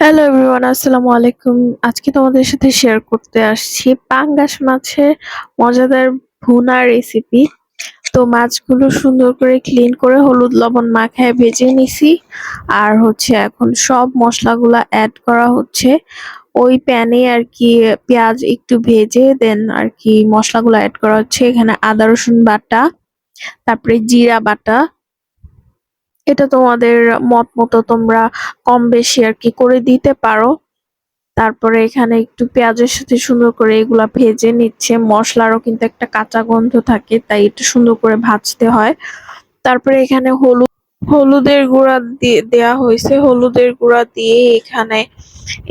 Hello everyone আসসালামু আলাইকুম। আজকে তোমাদের সাথে শেয়ার করতে আসছি পাঙ্গাস মাছের মজাদার ভুনা রেসিপি তো মাছগুলো সুন্দর করে ক্লিন করে হলুদ লবণ মাখায় ভেজে নিছি। আর হচ্ছে এখন সব মশলাগুলো অ্যাড করা হচ্ছে। ওই প্যানে আর কি পেঁয়াজ একটু ভেজে দেন আর কি মশলাগুলো অ্যাড করা হচ্ছে। এখানে আদা রসুন বাটা, তারপরে জিরা বাটা এটা তোমাদের মত মতো তোমরা কম বেশি আর কি করে দিতে পারো। তারপরে এখানে একটু পেঁয়াজের সাথে সুন্দর করে এগুলা ভেজে নিচ্ছে। মশলারও কিন্তু একটা কাঁচা গন্ধ থাকে, তাই একটু সুন্দর করে ভাজতে হয়। তারপরে এখানে হলুদ হলুদের গুঁড়া দিয়ে হয়েছে। হলুদের গুঁড়া দিয়ে এখানে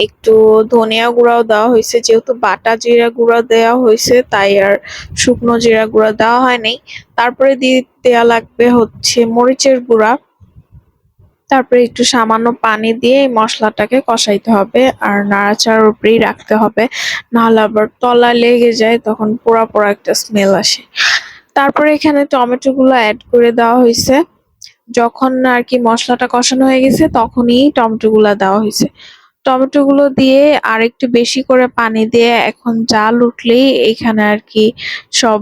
একটু ধনিয়া গুঁড়াও দেওয়া হয়েছে। যেহেতু বাটা জিরা গুঁড়া দেওয়া হয়েছে, তাই আর শুকনো জিরা গুঁড়া দেওয়া হয়নি। তারপরে দিয়ে দেওয়া লাগবে হচ্ছে মরিচের গুঁড়া। তারপরে একটু সামান্য পানি দিয়ে এই মশলাটাকে কষাইতে হবে আর নাড়াচাড়ার উপরেই রাখতে হবে। নাহলে আবার তলা লেগে যায়, তখন পোড়া পোড়া একটা স্মেল আসে। তারপরে এখানে টমেটো গুলো অ্যাড করে দেওয়া হয়েছে। যখন আর কি মশলাটা কষানো হয়ে গেছে, তখনই টমেটো গুলা দেওয়া হয়েছে। টমেটো গুলো দিয়ে আর একটু বেশি করে পানি দিয়ে এখন জাল উঠলেই এখানে আর কি সব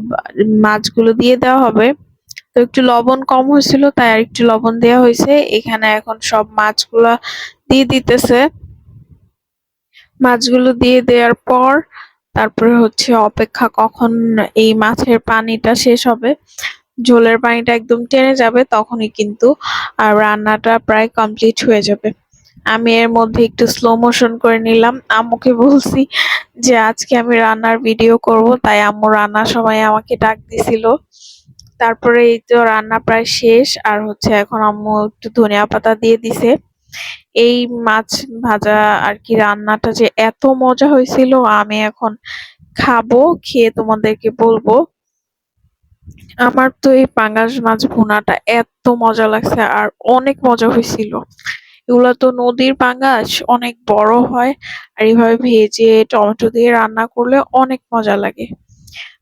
মাছগুলো দিয়ে দেওয়া হবে। তো একটু লবণ কম হয়েছিল, তাই আর একটু লবণ দেওয়া হয়েছে। এখানে এখন সব মাছগুলা দিয়ে দিতেছে। মাছগুলো দিয়ে দেওয়ার পর তারপরে হচ্ছে অপেক্ষা কখন এই মাছের পানিটা শেষ হবে। ঝোলের পানিটা একদম টেনে যাবে, তখনই কিন্তু, আর রান্নাটা প্রায় কমপ্লিট হয়ে যাবে। আমি এর মধ্যে একটু স্লো মোশন করে নিলাম। আম্মুকে বলছি যে, আজকে আমি রান্নার ভিডিও করব। তাই আম্মু রান্নার সময় আমাকে ডাক দিছিল। তারপরে এই তো রান্না প্রায় শেষ। আর হচ্ছে এখন আম্মু একটু ধনিয়া পাতা দিয়ে দিছে। এই মাছ ভাজা আর কি রান্নাটা যে এত মজা হয়েছিল, আমি এখন খাব, খেয়ে তোমাদেরকে বলব। আমার তো এই পাঙ্গাস মাছ ভুনাটা এত মজা লাগছে আর অনেক মজা হয়েছিল। এগুলো তো নদীর পাঙ্গাস, অনেক বড় হয় আর এইভাবে ভেজে টমেটো দিয়ে রান্না করলে অনেক মজা লাগে।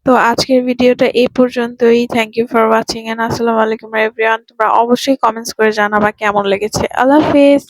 তো আজকের ভিডিওটা এই পর্যন্তই। Thank you for watching and আসসালামু আলাইকুম এভরিওয়ান তোমরা অবশ্যই কমেন্টস করে জানাবা কেমন লেগেছে। আল্লাহ হাফেজ।